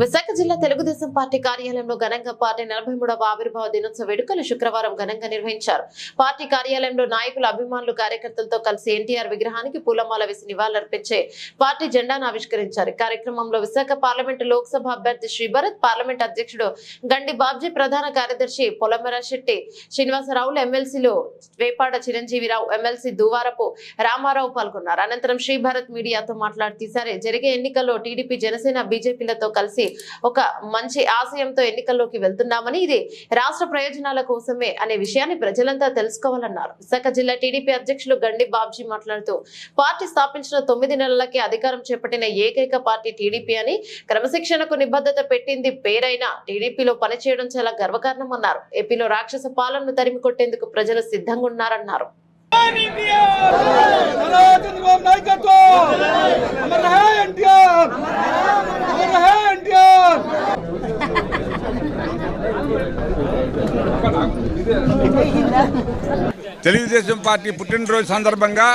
విశాఖ జిల్లా తెలుగుదేశం పార్టీ కార్యాలయంలో ఘనంగా పార్టీ నలభై మూడవ ఆవిర్భావ దినోత్సవ వేడుకలు శుక్రవారం ఘనంగా నిర్వహించారు. పార్టీ కార్యాలయంలో నాయకులు అభిమానులు కార్యకర్తలతో కలిసి ఎన్టీఆర్ విగ్రహానికి పూలమాల వేసి నివాళులర్పించే పార్టీ జెండాను ఆవిష్కరించారు. కార్యక్రమంలో విశాఖ పార్లమెంటు లోక్సభ అభ్యర్థి శ్రీభరత్ పార్లమెంట్ అధ్యక్షుడు గండి బాబ్జీ ప్రధాన కార్యదర్శి పొలమర శెట్టి శ్రీనివాసరావులు ఎమ్మెల్సీలు వేపాడ చిరంజీవిరావు ఎమ్మెల్సీ దువారపు రామారావు పాల్గొన్నారు. అనంతరం శ్రీభరత్ మీడియాతో మాట్లాడుతూ ఈసారి జరిగే ఎన్నికల్లో టీడీపీ జనసేన బీజేపీలతో కలిసి ఒక మంచి ఆశయంతో ఎన్నికల్లోకి వెళ్తున్నామని ఇది రాష్ట్ర ప్రయోజనాల కోసమే అనే విషయాన్ని ప్రజలంతా తెలుసుకోవాలన్నారు విశాఖ జిల్లా టీడీపీ అధ్యక్షులు గండి బాబ్జీ మాట్లాడుతూ పార్టీ స్థాపించిన తొమ్మిది నెలలకి అధికారం చేపట్టిన ఏకైక పార్టీ టీడీపీ అని క్రమశిక్షణకు నిబద్ధత పెట్టింది పేరైనా టీడీపీలో పనిచేయడం చాలా గర్వకారణం అన్నారు ఏపీలో రాక్షస పాలనను తరిమి కొట్టేందుకు ప్రజలు సిద్ధంగా ఉన్నారన్నారు नारा ఎన్టీఆర్ తెలుగుదేశం పార్టీ పుట్టినరోజు సందర్భంగా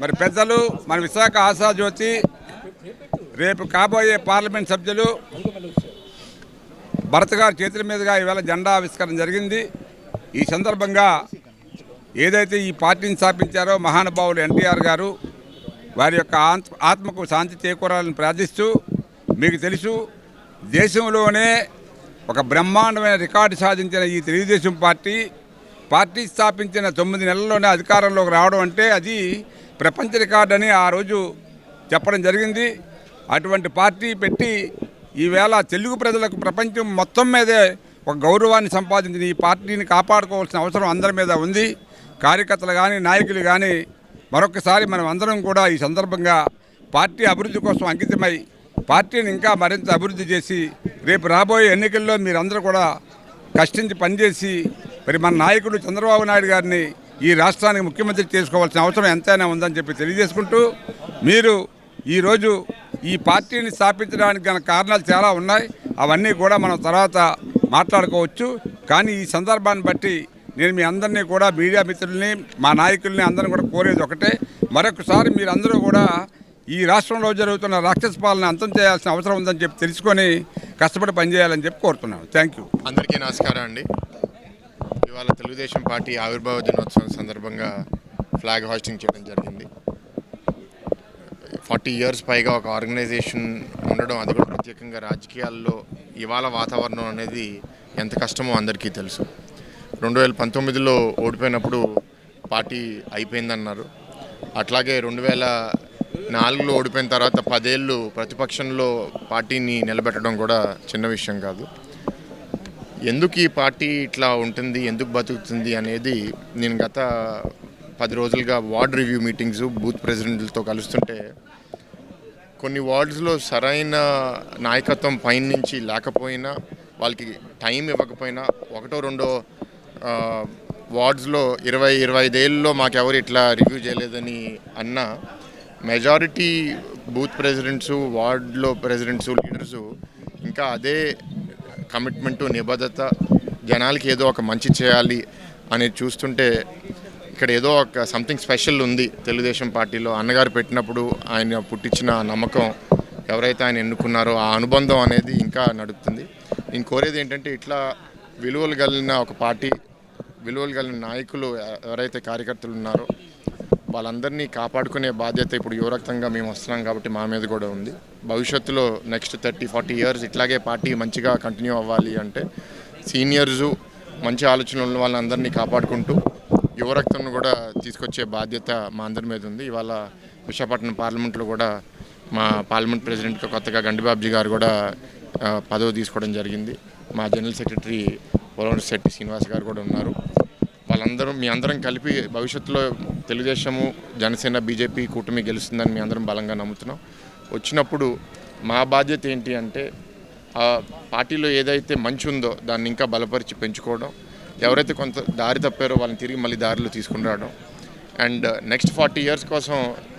మరి పెద్దలు మన విశాఖ ఆశాజ్యోతి రేపు కాబోయే పార్లమెంట్ సభ్యులు భరత్ గారి చేతుల మీదుగా ఈవేళ జెండా ఆవిష్కరణ జరిగింది. ఈ సందర్భంగా ఏదైతే ఈ పార్టీని స్థాపించారో మహానుభావులు ఎన్టీఆర్ గారు వారి యొక్క ఆత్మకు శాంతి చేకూరాలని ప్రార్థిస్తూ మీకు తెలుసు దేశంలోనే ఒక బ్రహ్మాండమైన రికార్డు సాధించిన ఈ తెలుగుదేశం పార్టీ పార్టీ స్థాపించిన తొమ్మిది నెలల్లోనే అధికారంలోకి రావడం అంటే అది ప్రపంచ రికార్డు అని ఆ రోజు చెప్పడం జరిగింది. అటువంటి పార్టీ పెట్టి ఈవేళ తెలుగు ప్రజలకు ప్రపంచం మొత్తం మీదే ఒక గౌరవాన్ని సంపాదించిన ఈ పార్టీని కాపాడుకోవాల్సిన అవసరం అందరి మీద ఉంది. కార్యకర్తలు కానీ నాయకులు కానీ మరొకసారి మనం అందరం కూడా ఈ సందర్భంగా పార్టీ అభివృద్ధి కోసం అంకితమై పార్టీని ఇంకా మరింత అభివృద్ధి చేసి రేపు రాబోయే ఎన్నికల్లో మీరందరూ కూడా కష్టించి పనిచేసి మరి మన నాయకుడు చంద్రబాబు నాయుడు గారిని ఈ రాష్ట్రానికి ముఖ్యమంత్రి చేసుకోవాల్సిన అవసరం ఎంతైనా ఉందని చెప్పి తెలియజేసుకుంటూ మీరు ఈరోజు ఈ పార్టీని స్థాపించడానికి గల కారణాలు చాలా ఉన్నాయి. అవన్నీ కూడా మనం తర్వాత మాట్లాడుకోవచ్చు. కానీ ఈ సందర్భాన్ని బట్టి నేను మీ అందరినీ కూడా మీడియా మిత్రుల్ని మా నాయకుల్ని అందరిని కూడా కోరేది ఒకటే. మరొకసారి మీరందరూ కూడా ఈ రాష్ట్రంలో జరుగుతున్న రాక్షస పాలన అంతం చేయాల్సిన అవసరం ఉందని చెప్పి తెలుసుకొని కష్టపడి పనిచేయాలని చెప్పి కోరుతున్నాను. థ్యాంక్ యూ అందరికీ నమస్కారం అండి. ఇవాళ తెలుగుదేశం పార్టీ ఆవిర్భావ దినోత్సవం సందర్భంగా ఫ్లాగ్ హాస్టింగ్ చేయడం జరిగింది. ఫార్టీ ఇయర్స్ పైగా ఒక ఆర్గనైజేషన్ ఉండడం అది కూడా ప్రత్యేకంగా రాజకీయాల్లో ఇవాళ వాతావరణం అనేది ఎంత కష్టమో అందరికీ తెలుసు. రెండు వేల పంతొమ్మిదిలో ఓడిపోయినప్పుడు పార్టీ అయిపోయిందన్నారు. అట్లాగే రెండు వేల నాలుగులో ఓడిపోయిన తర్వాత పదేళ్ళు ప్రతిపక్షంలో పార్టీని నిలబెట్టడం కూడా చిన్న విషయం కాదు. ఎందుకు ఈ పార్టీ ఇట్లా ఉంటుంది ఎందుకు బతుకుతుంది అనేది నేను గత పది రోజులుగా వార్డ్ రివ్యూ మీటింగ్స్ బూత్ ప్రెసిడెంట్లతో కలుస్తుంటే కొన్ని వార్డ్స్లో సరైన నాయకత్వం పైన నుంచి లేకపోయినా వాళ్ళకి టైం ఇవ్వకపోయినా ఒకటో రెండో వార్డ్స్లో ఇరవై ఇరవై ఐదేళ్ళలో మాకెవరు ఇట్లా రివ్యూ చేయలేదని అన్నా మెజారిటీ బూత్ ప్రెసిడెంట్స్ వార్డులో ప్రెసిడెంట్స్ లీడర్స్ ఇంకా అదే కమిట్మెంట్ నిబద్ధత జనాలకి ఏదో ఒక మంచి చేయాలి అనేది చూస్తుంటే ఇక్కడ ఏదో ఒక సంథింగ్ స్పెషల్ ఉంది తెలుగుదేశం పార్టీలో. అన్నగారు పెట్టినప్పుడు ఆయన పుట్టించిన నమ్మకం ఎవరైతే ఆయన ఎన్నుకున్నారో ఆ అనుబంధం అనేది ఇంకా నడుపుతుంది. నేను కోరేది ఏంటంటే ఇట్లా విలువలు కలిగిన ఒక పార్టీ విలువలు కలిగిన నాయకులు ఎవరైతే కార్యకర్తలు ఉన్నారో వాళ్ళందరినీ కాపాడుకునే బాధ్యత ఇప్పుడు యువరక్తంగా మేము వస్తున్నాం కాబట్టి మా మీద కూడా ఉంది. భవిష్యత్తులో నెక్స్ట్ థర్టీ ఫార్టీ ఇయర్స్ ఇట్లాగే పార్టీ మంచిగా కంటిన్యూ అవ్వాలి అంటే సీనియర్స్ మంచి ఆలోచనలు ఉన్న వాళ్ళందరినీ కాపాడుకుంటూ యువరక్తంను కూడా తీసుకొచ్చే బాధ్యత మా అందరి మీద ఉంది. ఇవాళ విశాఖపట్నం పార్లమెంట్లో కూడా మా పార్లమెంట్ ప్రెసిడెంట్గా కొత్తగా గండిబాబ్జీ గారు కూడా పదవి తీసుకోవడం జరిగింది. మా జనరల్ సెక్రటరీ పోలవరం శెట్టి శ్రీనివాస్ గారు కూడా ఉన్నారు. వాళ్ళందరూ మీ అందరం కలిపి భవిష్యత్తులో తెలుగుదేశము జనసేన బీజేపీ కూటమి గెలుస్తుందని మీ అందరం బలంగా నమ్ముతున్నాం. వచ్చినప్పుడు మా బాధ్యత ఏంటి అంటే ఆ పార్టీలో ఏదైతే మంచి ఉందో దాన్ని ఇంకా బలపరిచి పెంచుకోవడం ఎవరైతే కొంత దారి తప్పారో వాళ్ళని తిరిగి మళ్ళీ దారిలో తీసుకుని రావడం. అండ్ నెక్స్ట్ ఫార్టీ ఇయర్స్ కోసం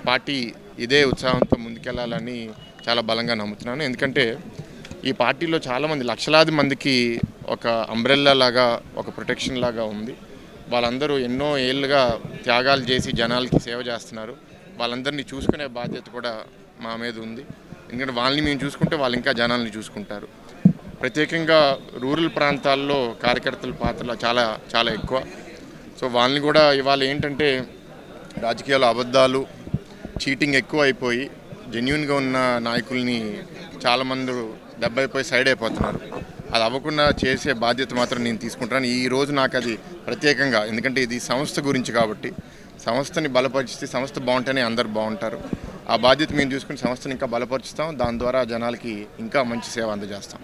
పార్టీ ఇదే ఉత్సాహంతో ముందుకెళ్ళాలని చాలా బలంగా నమ్ముతున్నాను. ఎందుకంటే ఈ పార్టీలో చాలామంది లక్షలాది మందికి ఒక అంబ్రెల్లా లాగా ఒక ప్రొటెక్షన్ లాగా ఉంది. వాళ్ళందరూ ఎన్నో ఏళ్ళుగా త్యాగాలు చేసి జనాలకి సేవ చేస్తున్నారు. వాళ్ళందరినీ చూసుకునే బాధ్యత కూడా మా మీద ఉంది. ఎందుకంటే వాళ్ళని మేము చూసుకుంటే వాళ్ళు ఇంకా జనాల్ని చూసుకుంటారు. ప్రత్యేకంగా రూరల్ ప్రాంతాల్లో కార్యకర్తల పాత్ర చాలా చాలా ఎక్కువ. సో వాళ్ళని కూడా ఇవాళ ఏంటంటే రాజకీయాలు అబద్ధాలు చీటింగ్ ఎక్కువ అయిపోయి జెన్యున్గా ఉన్న నాయకుల్ని చాలామంది దెబ్బైపోయి సైడ్ అయిపోతున్నారు. అది అవ్వకుండా చేసే బాధ్యత మాత్రం నేను తీసుకుంటాను ఈ రోజు నాకు అది ప్రత్యేకంగా ఎందుకంటే ఇది సంస్థ గురించి కాబట్టి సంస్థని బలపరిస్తే సంస్థ బాగుంటేనే అందరు బాగుంటారు. ఆ బాధ్యత మేము చూసుకుని సంస్థని ఇంకా బలపరుస్తాం. దాని ద్వారా జనాలకి ఇంకా మంచి సేవ అందజేస్తాం.